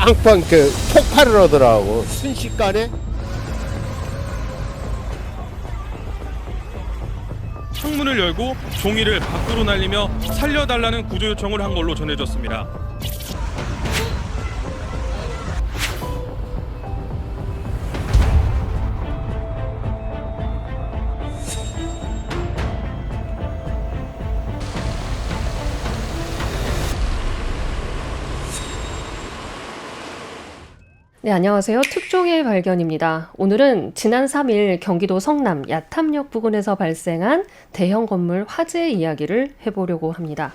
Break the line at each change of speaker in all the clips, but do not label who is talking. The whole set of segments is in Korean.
빵빵 그 폭발을 하더라고 순식간에
창문을 열고 종이를 밖으로 날리며 살려달라는 구조 요청을 한 걸로 전해졌습니다.
네, 안녕하세요. 특종의 발견입니다. 오늘은 지난 3일 경기도 성남 야탐역 부근에서 발생한 대형 건물 화재 이야기를 해보려고 합니다.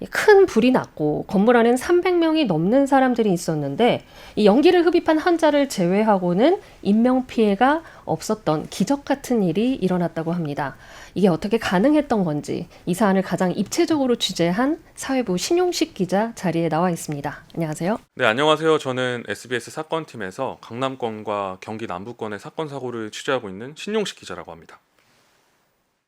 이큰 불이 났고 건물 안엔 300명이 넘는 사람들이 있었는데 이 연기를 흡입한 환자를 제외하고는 인명 피해가 없었던 기적 같은 일이 일어났다고 합니다. 이게 어떻게 가능했던 건지 이 사안을 가장 입체적으로 취재한 사회부 신용식 기자 자리에 나와 있습니다. 안녕하세요.
네, 안녕하세요. 저는 SBS 사건팀에서 강남권과 경기 남부권의 사건 사고를 취재하고 있는 신용식 기자라고 합니다.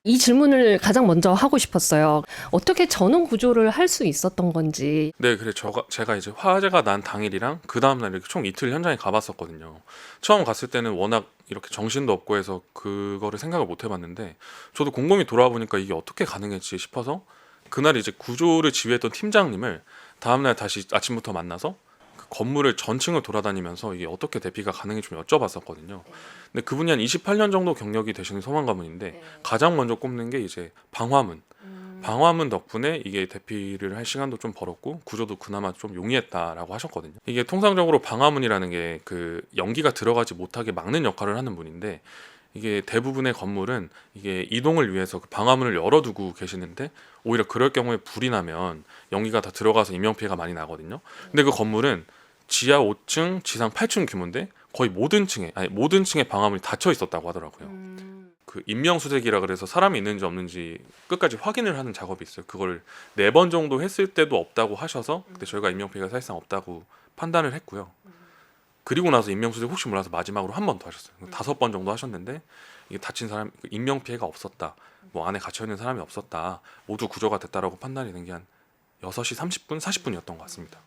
이 질문을 가장 먼저 하고 싶었어요. 어떻게 전원 구조를 할 수 있었던 건지.
네, 그래 저가 제가 이제 화재가 난 당일이랑 그 다음 날 이렇게 총 이틀 현장에 가봤었거든요. 처음 갔을 때는 워낙 이렇게 정신도 없고 해서 그거를 생각을 못 해봤는데 저도 곰곰이 돌아와 보니까 이게 어떻게 가능했지 싶어서 그날 이제 구조를 지휘했던 팀장님을 다음 날 다시 아침부터 만나서 그 건물을 전층을 돌아다니면서 이게 어떻게 대피가 가능한지 좀 여쭤봤었거든요. 근데 그분이 한 28년 정도 경력이 되시는 소방 가문인데 가장 먼저 꼽는 게 이제 방화문. 방화문 덕분에 이게 대피를 할 시간도 좀 벌었고 구조도 그나마 좀 용이했다라고 하셨거든요. 이게 통상적으로 방화문이라는 게 그 연기가 들어가지 못하게 막는 역할을 하는 분인데 이게 대부분의 건물은 이게 이동을 위해서 그 방화문을 열어두고 계시는데 오히려 그럴 경우에 불이 나면 연기가 다 들어가서 인명 피해가 많이 나거든요. 근데 그 건물은 지하 5층, 지상 8층 규모인데 거의 모든 층에 아니 모든 층에 방화문이 닫혀 있었다고 하더라고요. 그 인명수색이라 그래서 사람이 있는지 없는지 끝까지 확인을 하는 작업이 있어요. 그걸 네 번 정도 했을 때도 없다고 하셔서 그때 저희가 인명피해가 사실상 없다고 판단을 했고요. 그리고 나서 인명수색 혹시 몰라서 마지막으로 한 번 더 하셨어요. 다섯 번 정도 하셨는데 이게 다친 사람 그 인명 피해가 없었다. 뭐 안에 갇혀 있는 사람이 없었다. 모두 구조가 됐다라고 판단이 된 게 한 6시 30분, 40분이었던 것 같습니다.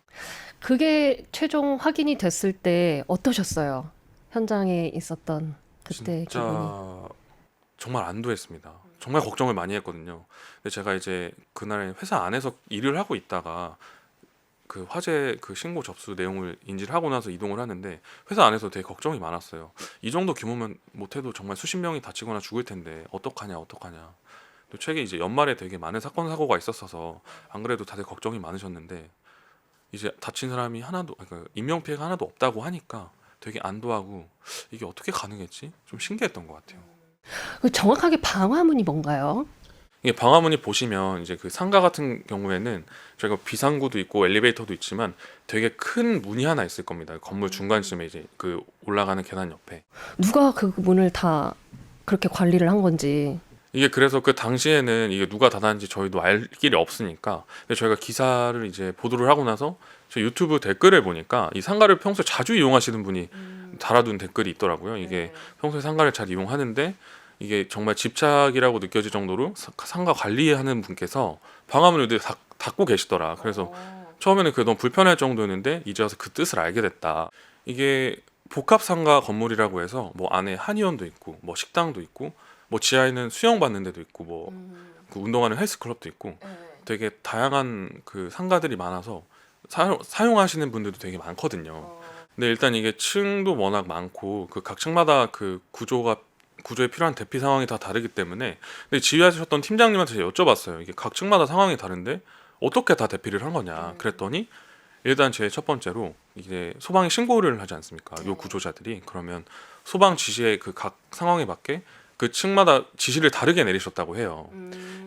그게 최종 확인이 됐을 때 어떠셨어요? 현장에 있었던 그때
진짜
기분이.
정말 안도했습니다. 정말 걱정을 많이 했거든요. 근데 제가 이제 그날 회사 안에서 일을 하고 있다가 그 화재 그 신고 접수 내용을 인지를 하고 나서 이동을 하는데 회사 안에서 되게 걱정이 많았어요. 이 정도 규모면 못해도 정말 수십 명이 다치거나 죽을 텐데 어떡하냐 어떡하냐. 또 최근 이제 연말에 되게 많은 사건 사고가 있었어서 안 그래도 다들 걱정이 많으셨는데 이제 다친 사람이 하나도 그러니까 인명 피해가 하나도 없다고 하니까 되게 안도하고 이게 어떻게 가능했지? 좀 신기했던 것 같아요.
그 정확하게 방화문이 뭔가요?
이게 방화문이 보시면 이제 그 상가 같은 경우에는 저희가 비상구도 있고 엘리베이터도 있지만 되게 큰 문이 하나 있을 겁니다. 건물 중간쯤에 이제 그 올라가는 계단 옆에.
누가 그 문을 다 그렇게 관리를 한 건지.
이게 그래서 그 당시에는 이게 누가 닫았는지 저희도 알 길이 없으니까 근데 저희가 기사를 이제 보도를 하고 나서 저 유튜브 댓글을 보니까 이 상가를 평소에 자주 이용하시는 분이 달아둔 댓글이 있더라고요. 이게 평소에 상가를 잘 이용하는데 이게 정말 집착이라고 느껴질 정도로 사- 상가 관리하는 분께서 방화문을 늘 닫- 닫고 계시더라. 그래서 처음에는 그게 너무 불편할 정도였는데 이제 와서 그 뜻을 알게 됐다. 이게 복합 상가 건물이라고 해서 뭐 안에 한의원도 있고 뭐 식당도 있고 뭐 지하에는 수영 받는 데도 있고 뭐그 운동하는 헬스 클럽도 있고 되게 다양한 그 상가들이 많아서 사용, 사용하시는 분들도 되게 많거든요. 근데 일단 이게 층도 워낙 많고 그 각 층마다 그 구조가 구조에 필요한 대피 상황이 다 다르기 때문에 근데 지휘하셨던 팀장님한테 제가 여쭤봤어요. 이게 각 층마다 상황이 다른데 어떻게 다 대피를 한 거냐. 그랬더니 일단 제일 첫 번째로 이제 소방에 신고를 하지 않습니까? 요 구조자들이 그러면 소방 지시의 그 각 상황에 맞게 그 층마다 지시를 다르게 내리셨다고 해요.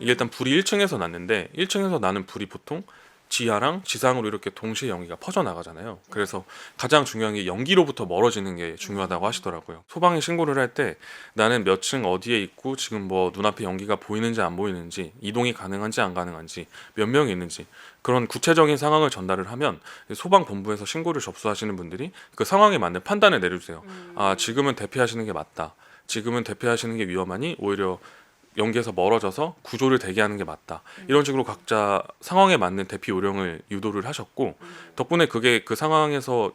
이게 일단 불이 1층에서 났는데 1층에서 나는 불이 보통 지하랑 지상으로 이렇게 동시에 연기가 퍼져 나가잖아요. 그래서 가장 중요한 게 연기로부터 멀어지는 게 중요하다고 하시더라고요. 소방에 신고를 할 때 나는 몇 층 어디에 있고 지금 뭐 눈앞에 연기가 보이는지 안 보이는지 이동이 가능한지 안 가능한지 몇 명이 있는지 그런 구체적인 상황을 전달을 하면 소방 본부에서 신고를 접수하시는 분들이 그 상황에 맞는 판단을 내려주세요. 아 지금은 대피하시는 게 맞다. 지금은 대피하시는 게 위험하니 오히려 연기에서 멀어져서 구조를 대기하는 게 맞다. 이런 식으로 각자 상황에 맞는 대피 요령을 유도를 하셨고 덕분에 그게 그 상황에서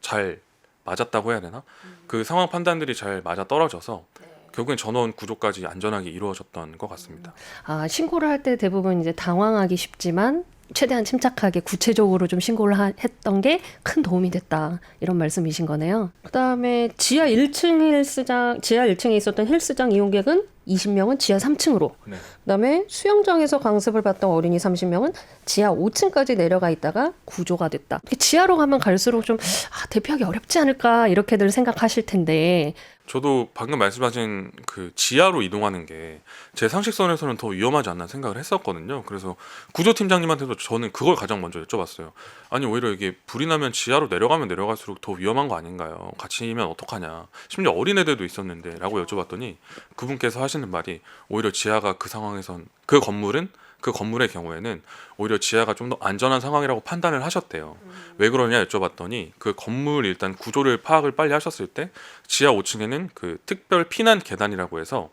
잘 맞았다고 해야 되나? 그 상황 판단들이 잘 맞아 떨어져서 결국엔 전원 구조까지 안전하게 이루어졌던 것 같습니다.
아, 신고를 할 때 대부분 이제 당황하기 쉽지만 최대한 침착하게 구체적으로 좀 신고를 하- 했던 게 큰 도움이 됐다. 이런 말씀이신 거네요. 그다음에 지하 1층 헬스장 지하 1층에 있었던 헬스장 이용객은 20명은 지하 3층으로.
네.
그다음에 수영장에서 강습을 받던 어린이 30명은 지하 5층까지 내려가 있다가 구조가 됐다. 지하로 가면 갈수록 좀 아, 대피하기 어렵지 않을까 이렇게들 생각하실 텐데
저도 방금 말씀하신 그 지하로 이동하는 게 제 상식선에서는 더 위험하지 않나 생각을 했었거든요. 그래서 구조팀장님한테도 저는 그걸 가장 먼저 여쭤봤어요. 아니 오히려 이게 불이 나면 지하로 내려가면 내려갈수록 더 위험한 거 아닌가요? 같이면 어떡하냐? 심지어 어린애들도 있었는데라고 여쭤봤더니 그분께서 하시는 말이 오히려 지하가 그 상황에선 그 건물은 그 건물의 경우에는 오히려 지하가 좀 더 안전한 상황이라고 판단을 하셨대요. 왜 그러냐 여쭤봤더니 그 건물 일단 구조를 파악을 빨리 하셨을 때 지하 5층에는 그 특별 피난 계단이라고 해서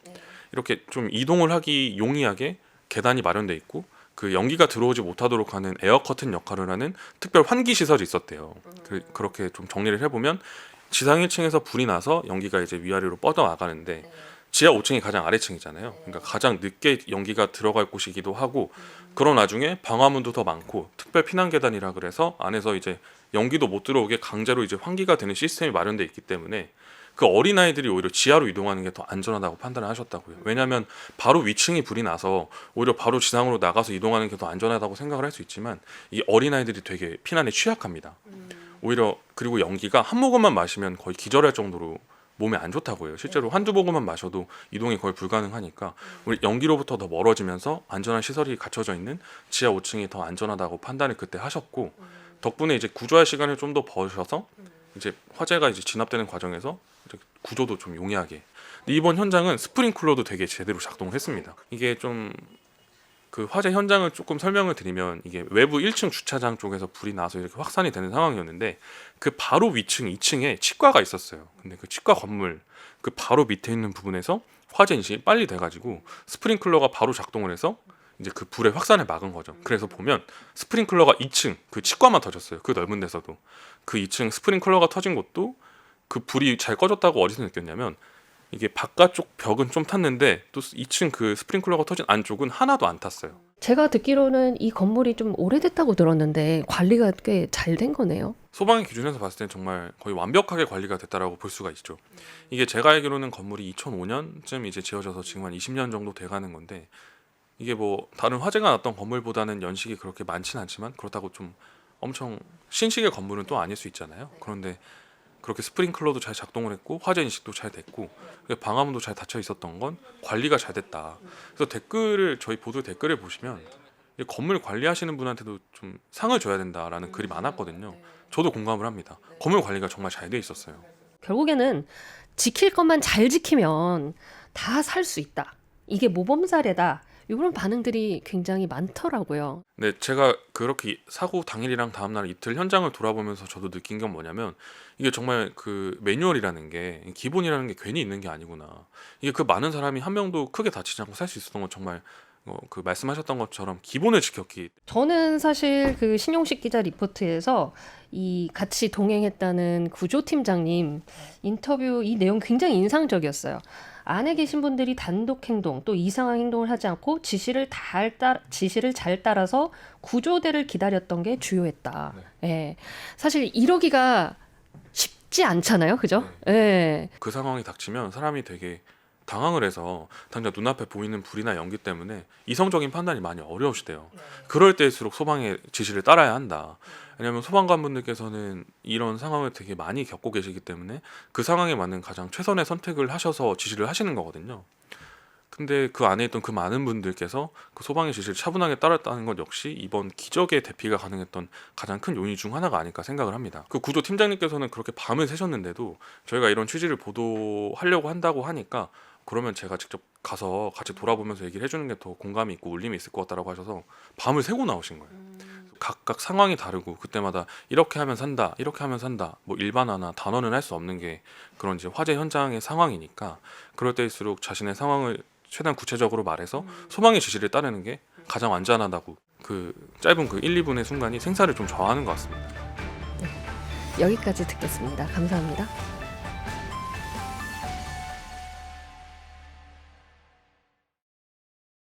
이렇게 좀 이동을 하기 용이하게 계단이 마련돼 있고 그 연기가 들어오지 못하도록 하는 에어 커튼 역할을 하는 특별 환기 시설이 있었대요. 그, 그렇게 좀 정리를 해보면 지상 1층에서 불이 나서 연기가 이제 위아래로 뻗어 나가는데 지하 5층이 가장 아래층이잖아요. 그러니까 가장 늦게 연기가 들어갈 곳이기도 하고 그런 와중에 방화문도 더 많고 특별 피난 계단이라 그래서 안에서 이제 연기도 못 들어오게 강제로 이제 환기가 되는 시스템이 마련돼 있기 때문에 그 어린 아이들이 오히려 지하로 이동하는 게 더 안전하다고 판단을 하셨다고요. 왜냐하면 바로 위층이 불이 나서 오히려 바로 지상으로 나가서 이동하는 게 더 안전하다고 생각을 할 수 있지만 이 어린 아이들이 되게 피난에 취약합니다. 오히려 그리고 연기가 한 모금만 마시면 거의 기절할 정도로 몸에 안 좋다고 해요. 실제로 한두 모금만 마셔도 이동이 거의 불가능하니까 우리 연기로부터 더 멀어지면서 안전한 시설이 갖춰져 있는 지하 5층이 더 안전하다고 판단을 그때 하셨고 덕분에 이제 구조할 시간을 좀 더 버셔서 이제 화재가 이제 진압되는 과정에서 구조도 좀 용이하게. 근데 이번 현장은 스프링클러도 되게 제대로 작동을 했습니다. 이게 좀 그 화재 현장을 조금 설명을 드리면 이게 외부 1층 주차장 쪽에서 불이 나서 이렇게 확산이 되는 상황이었는데 그 바로 위층 2층에 치과가 있었어요. 근데 그 치과 건물 그 바로 밑에 있는 부분에서 화재 인식이 빨리 돼가지고 스프링클러가 바로 작동을 해서 이제 그 불의 확산을 막은 거죠. 그래서 보면 스프링클러가 2층 그 치과만 터졌어요. 그 넓은 데서도 그 2층 스프링클러가 터진 곳도 그 불이 잘 꺼졌다고 어디서 느꼈냐면 이게 바깥쪽 벽은 좀 탔는데 또 2층 그 스프링클러가 터진 안쪽은 하나도 안 탔어요.
제가 듣기로는 이 건물이 좀 오래됐다고 들었는데 관리가 꽤 잘 된 거네요.
소방의 기준에서 봤을 때는 정말 거의 완벽하게 관리가 됐다라고 볼 수가 있죠. 이게 제가 알기로는 건물이 2005년쯤 이제 지어져서 지금 한 20년 정도 돼가는 건데 이게 뭐 다른 화재가 났던 건물보다는 연식이 그렇게 많진 않지만 그렇다고 좀 엄청 신식의 건물은 또 아닐 수 있잖아요. 그런데 그렇게 스프링클러도 잘 작동을 했고 화재 인식도 잘 됐고 방화문도 잘 닫혀 있었던 건 관리가 잘 됐다. 그래서 댓글을 저희 보도 댓글을 보시면 이 건물 관리하시는 분한테도 좀 상을 줘야 된다라는 글이 많았거든요. 저도 공감을 합니다. 건물 관리가 정말 잘 돼 있었어요.
결국에는 지킬 것만 잘 지키면 다 살 수 있다. 이게 모범 사례다. 이런 반응들이 굉장히 많더라고요.
근데 제가 그렇게 사고 당일이랑 다음 날 이틀 현장을 돌아보면서 저도 느낀 건 뭐냐면 이게 정말 그 매뉴얼이라는 게 기본이라는 게 괜히 있는 게 아니구나. 이게 그 많은 사람이 한 명도 크게 다치지 않고 살 수 있었던 건 정말 어, 그 말씀하셨던 것처럼 기본을 지켰기
저는 사실 그 신용식 기자 리포트에서 이 같이 동행했다는 구조팀장님 인터뷰 이 내용 굉장히 인상적이었어요. 안에 계신 분들이 단독 행동 또 이상한 행동을 하지 않고 지시를 잘 따, 지시를 잘 따라서 구조대를 기다렸던 게 주요했다. 예. 사실 이러기가 쉽지 않잖아요. 그죠? 예.
그 상황이 닥치면 사람이 되게 당황을 해서 당장 눈앞에 보이는 불이나 연기 때문에 이성적인 판단이 많이 어려우시대요. 그럴 때일수록 소방의 지시를 따라야 한다. 왜냐하면 소방관분들께서는 이런 상황을 되게 많이 겪고 계시기 때문에 그 상황에 맞는 가장 최선의 선택을 하셔서 지시를 하시는 거거든요. 근데 그 안에 있던 그 많은 분들께서 그 소방의 지시를 차분하게 따랐다는 것 역시 이번 기적의 대피가 가능했던 가장 큰 요인 중 하나가 아닐까 생각을 합니다. 그 구조 팀장님께서는 그렇게 밤을 새셨는데도 저희가 이런 취지를 보도하려고 한다고 하니까 그러면 제가 직접 가서 같이 돌아보면서 얘기를 해주는 게 더 공감이 있고 울림이 있을 것 같다라고 하셔서 밤을 새고 나오신 거예요. 각각 상황이 다르고 그때마다 이렇게 하면 산다, 이렇게 하면 산다. 뭐 일반화나 단언은 할수 없는 게 그런 이제 화재 현장의 상황이니까 그럴 때일수록 자신의 상황을 최대한 구체적으로 말해서 소방의 지시를 따르는 게 가장 안전하다고 그 짧은 그 1, 2분의 순간이 생사를 좀 저하는 것 같습니다.
여기까지 듣겠습니다. 감사합니다.